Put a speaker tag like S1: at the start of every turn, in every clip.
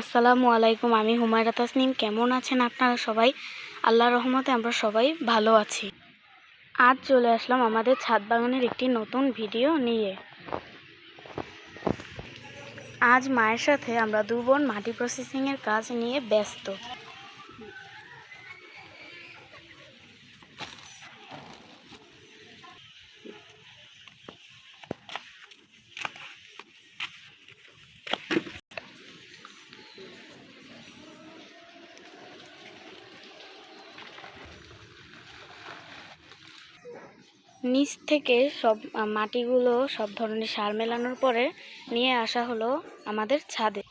S1: আসসালামু আলাইকুম, আমি হুমায়রা তাসনিম। কেমন আছেন আপনারা সবাই? আল্লাহ রহমতে আমরা সবাই ভালো আছি। আজ চলে আসলাম আমাদের ছাদ বাগানের একটি নতুন ভিডিও নিয়ে। আজ মায়ের সাথে আমরা দু বোন মাটি প্রসেসিংয়ের কাজ নিয়ে ব্যস্ত। নিচ থেকে সব মাটিগুলো সব ধরনের সার মেলানোর পরে নিয়ে আসা হলো আমাদের ছাদে।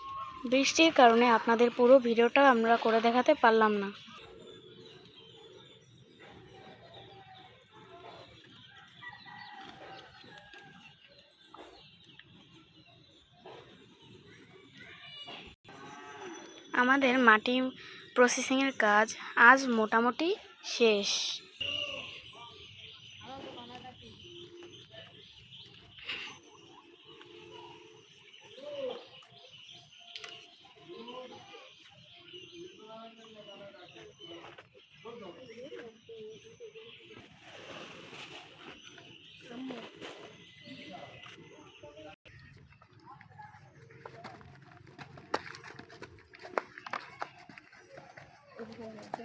S1: বৃষ্টির কারণে আপনাদের পুরো ভিডিওটা আমরা করে দেখাতে পারলাম না। আমাদের মাটি প্রসেসিংয়ের কাজ আজ মোটামুটি শেষ।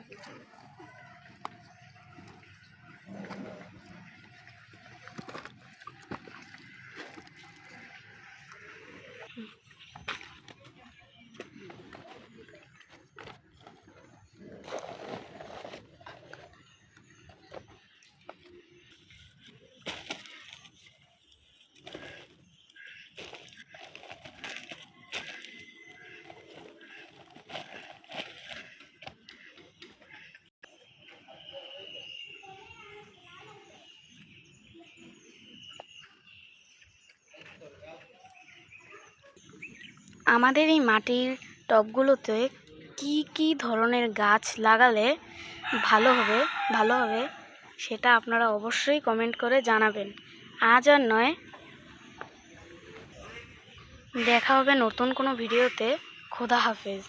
S1: definitely. আমাদের এই মাটির টবগুলোতে কি কি ধরনের গাছ লাগালে ভালো হবে ভালো হবে সেটা আপনারা অবশ্যই কমেন্ট করে জানাবেন। আজ আর নয়। দেখা হবে নতুন কোনো ভিডিওতে। খোদা হাফেজ।